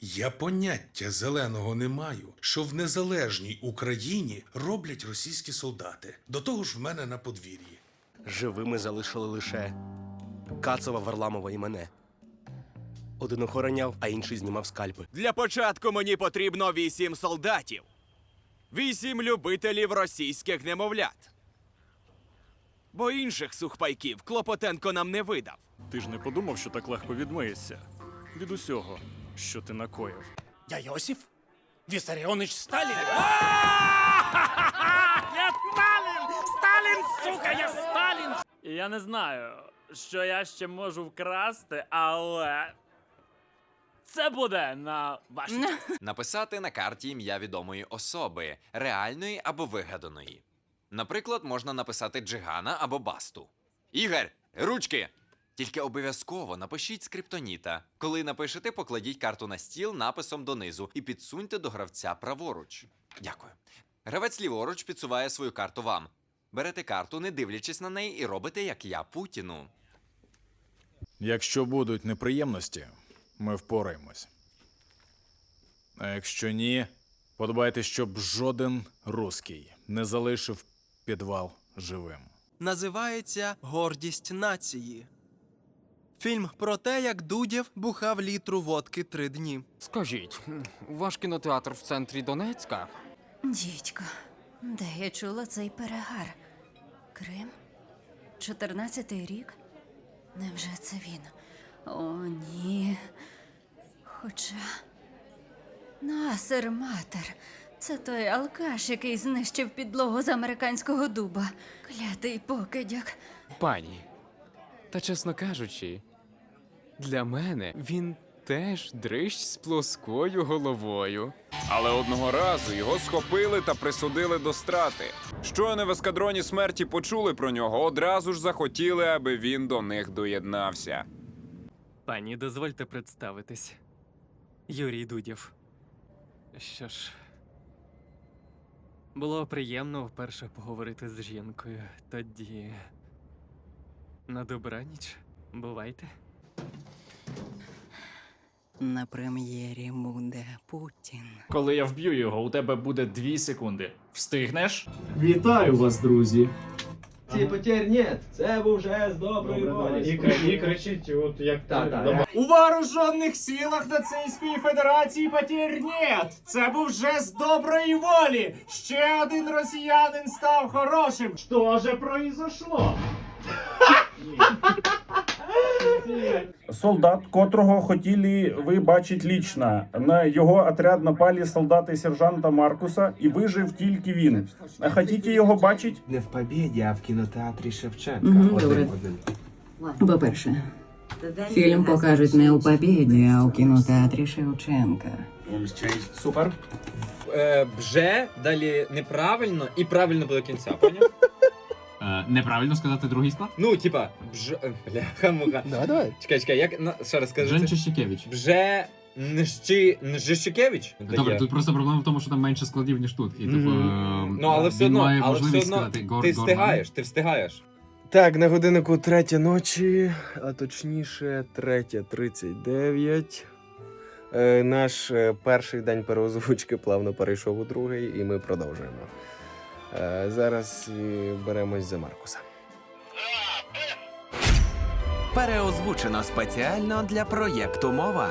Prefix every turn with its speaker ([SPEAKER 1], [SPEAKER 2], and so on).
[SPEAKER 1] Я поняття зеленого не маю, що в незалежній Україні роблять російські солдати. До того ж в мене на подвір'ї.
[SPEAKER 2] Живими залишили лише Кацова, Варламова і мене. Один охороняв, а інший знімав скальпи.
[SPEAKER 3] Для початку мені потрібно вісім солдатів. Вісім любителів російських немовлят. Бо інших сухпайків Клопотенко нам не видав.
[SPEAKER 4] Ти ж не подумав, що так легко відмиєшся від усього, що ти накоїв.
[SPEAKER 2] Я Йосиф? Вісаріонич Сталін?
[SPEAKER 4] Я Сталін! Сталін, сука, я Сталін! Я не знаю, що я ще можу вкрасти, але. Це буде на вашій.
[SPEAKER 5] Написати на карті ім'я відомої особи, реальної або вигаданої. Наприклад, можна написати Джигана або Басту. Ігор, ручки! Тільки обов'язково напишіть скриптоніта. Коли напишете, покладіть карту на стіл написом донизу і підсуньте до гравця праворуч. Дякую. Гравець ліворуч підсуває свою карту вам. Берете карту, не дивлячись на неї, і робите, як я Путіну.
[SPEAKER 6] Якщо будуть неприємності, ми впораємось. А якщо ні, подбайте, щоб жоден руський не залишив підвал живим.
[SPEAKER 7] називається Гордість нації. Фільм про те, як Дудєв бухав літру водки три дні.
[SPEAKER 8] Скажіть, ваш кінотеатр в центрі Донецька?
[SPEAKER 9] Дідько, де я чула цей перегар? Крим? Чотирнадцятий рік? Невже це він? О, ні. Хоча. Насер матер. Це той алкаш, який знищив підлогу з американського дуба. Клятий покидьок.
[SPEAKER 8] Пані. Та чесно кажучи, для мене він теж дрищ з плоскою головою.
[SPEAKER 10] Але одного разу його схопили та присудили до страти. Щойно в ескадроні смерті почули про нього, одразу ж захотіли, аби він до них доєднався.
[SPEAKER 4] Пані, дозвольте представитись. Юрій Дудєв. Що ж. Було приємно вперше поговорити з жінкою. Тоді. На добраніч. Бувайте.
[SPEAKER 7] На прем'єрі буде Путін.
[SPEAKER 4] Коли я вб'ю його, у тебе буде дві секунди. Встигнеш?
[SPEAKER 11] Вітаю вас, друзі! Ці потерь нет, це був вже з доброї волі.
[SPEAKER 12] І кричить, от як
[SPEAKER 11] Так, так.
[SPEAKER 12] У вооружених силах Нацистської Федерації потерь нет! Це був жест доброї волі! Ще один росіянин став хорошим! Що же произошло?
[SPEAKER 11] Солдат, котрого хотіли ви бачить лічно. На його отряд напали солдати сержанта Маркуса, і вижив тільки він. А хотіте його бачить?
[SPEAKER 12] Не в побєді, а в кінотеатрі Шевченка.
[SPEAKER 9] Мгм, добре. По-перше, фільм покажуть не у Побєді, а у кінотеатрі Шевченка.
[SPEAKER 11] Супер.
[SPEAKER 12] Е, бже, далі неправильно і правильно до кінця, поняв?
[SPEAKER 4] Неправильно сказати другий склад?
[SPEAKER 12] Ну, типа, бж... е, Бляха, муха.
[SPEAKER 2] Давай, давай.
[SPEAKER 12] Чекай, чекай, як, на, ще раз скажи. це.
[SPEAKER 4] Чищикевич.
[SPEAKER 12] Бже... Нжчи... Нжищикевич?
[SPEAKER 4] Добре, тут просто проблема в тому, що там менше складів, ніж тут. І типу.
[SPEAKER 12] Ну, але все одно, але все одно ти встигаєш, ти встигаєш.
[SPEAKER 7] Так, на годиннику третя ночі, а точніше, третя тридцять дев'ять. Е, наш е, перший день переозвучки плавно перейшов у другий, і ми продовжуємо. Е, зараз беремось за Маркуса.
[SPEAKER 3] Переозвучено спеціально для проєкту мова.